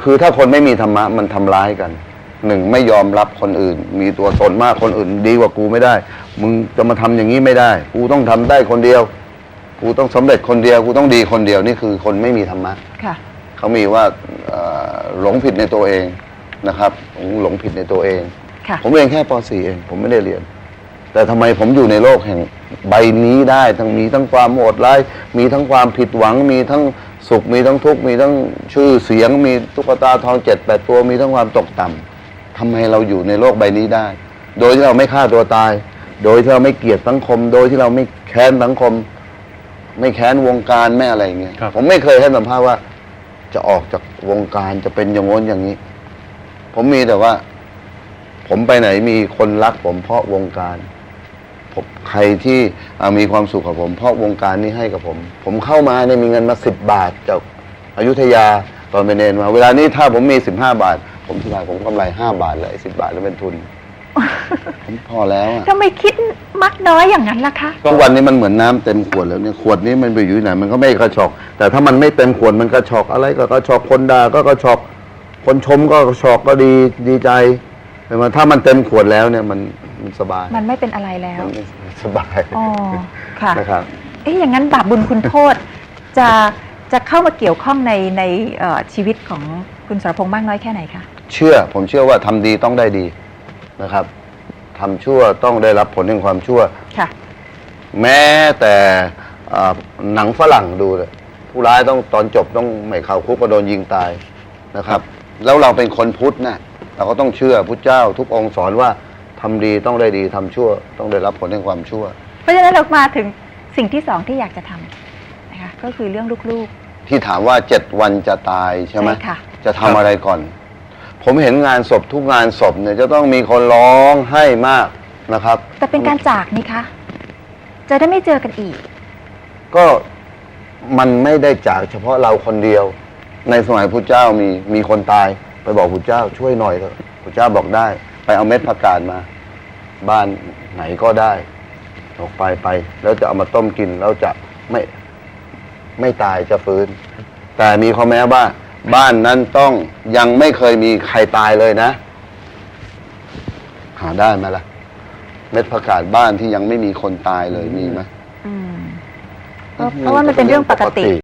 คือถ้าคนไม่มีธรรมะมันทำร้ายกันหนึ่งไม่ยอมรับคนอื่น มีตัวตนมากคนอื่น ดีกว่ากูไม่ได้ มึงจะมาทำอย่างนี้ไม่ได้ กูต้องทำได้คนเดียว กูต้องสำเร็จคนเดียว กูต้องดีคนเดียวนี่คือคนไม่มีธรรมะค่ะเขามีว่าเอ่อหลงผิดในตัวเองนะครับหลงผิดในตัวเองค่ะผมเรียนแค่ป .4 เอง ผมไม่ได้เรียน แต่ทำไมผมอยู่ในโลกแห่งใบนี้ได้ ทั้งมีทั้งความโหดร้าย มีทั้งความผิดหวัง มีทั้ง สุขมีทั้งทุกข์มีทั้งชื่อเสียง มีตุ๊กตาทองเจ็ดแปดตัวมีทั้งความตกต่ำทำไมเราอยู่ในโลกใบนี้ได้ โดยที่เราไม่ฆ่าตัวตาย โดยที่เราไม่เกลียดสังคม โดยที่เราไม่แค้นสังคม ไม่แค้นวงการไม่อะไรอย่างเงี้ยครับผมไม่เคยให้สัมภาษณ์ว่า จะออกจากวงการจะเป็นอย่างโน้นอย่างนี้ ผมมีแต่ว่า ผมไปไหนมีคนรักผมเพราะวงการ ผมใครที่อ่ามีความสุขกับผม เพราะวงการนี้ให้กับผม ผมเข้ามาเนี่ยมีเงินมาสิบบาทจากอายุทยาตอนไปเนนมา เวลานี้ถ้าผมมีสิบห้าบาท ผมทุนายผมกำไรห้าบาทเลยสิบบาทแล้วเป็นทุนผมพอแล้วอะทำไมคิดมักน้อยอย่างนั้นล่ะคะทุกวันนี้มันเหมือนน้ำเต็มขวดแล้วเนี่ยขวดนี้มันไปอยู่ที่ไหนมันก็ไม่กระชอก แต่ถ้ามันไม่เต็มขวดมันกระชอกอะไรก็กระชอกคนด่าก็กระชอกคนชมก็กระชอกก็ดีดีใจแต่ว่าถ้ามันเต็มขวดแล้วเนี่ยมัน มันสบายมันไม่เป็นอะไรแล้ว มันสบายอ๋อค่ะ นะครับ เอ๊ะอย่างนั้นบาปบุญคุณโทษ จะจะเข้ามาเกี่ยวข้องในในเอ่อชีวิตของคุณสรพงษ์มากน้อยแค่ไหนคะเชื่อผมเชื่อว่าทำดีต้องได้ดีนะครับทำชั่วต้องได้รับผลแห่งความชั่ว ค่ะ แม้แต่อ่าหนังฝรั่งดูเลยผู้ร้ายต้องตอนจบต้องไม่เข้าคุกก็โดนยิงตายนะครับ แล้วเราเป็นคนพุทธนะเราก็ต้องเชื่อพุทธเจ้าทุกองค์สอนว่า ทำดีต้องได้ดีทำชั่ว ต้องได้รับผลแห่งความชั่ว เพราะฉะนั้นเรามาถึงสิ่งที่สองที่อยากจะทำนะคะก็คือเรื่องลูกที่ถามว่าเจ็ดวันจะตายใช่ไหมใช่ค่ะ จะทำอะไรก่อน ผมเห็นงานศพทุกงานศพเนี่ยจะต้องมีคนร้องให้มากนะครับๆแต่เป็นการจากนี่คะ จะได้ไม่เจอกันอีก ก็มันไม่ได้จากเฉพาะเราคนเดียว ในสมัยพุทธเจ้ามีมีคนตายไปบอกพุทธเจ้าช่วยหน่อยเถอะพุทธเจ้าบอกได้ ไปเอาเม็ดผักกาดมา บ้านไหนก็ได้ ออกไปไป แล้วจะเอามาต้มกินแล้วจะไม่ไม่ตายจะฟื้น แต่มีข้อแม้ว่า บ้านนั้นต้องยังไม่เคยมีใครตายเลยนะ หาได้ไหมล่ะ เม็ดผักกาดบ้านที่ยังไม่มีคนตายเลยมีไหม อืมเพราะเพราะว่ามันเป็นเรื่องปกติ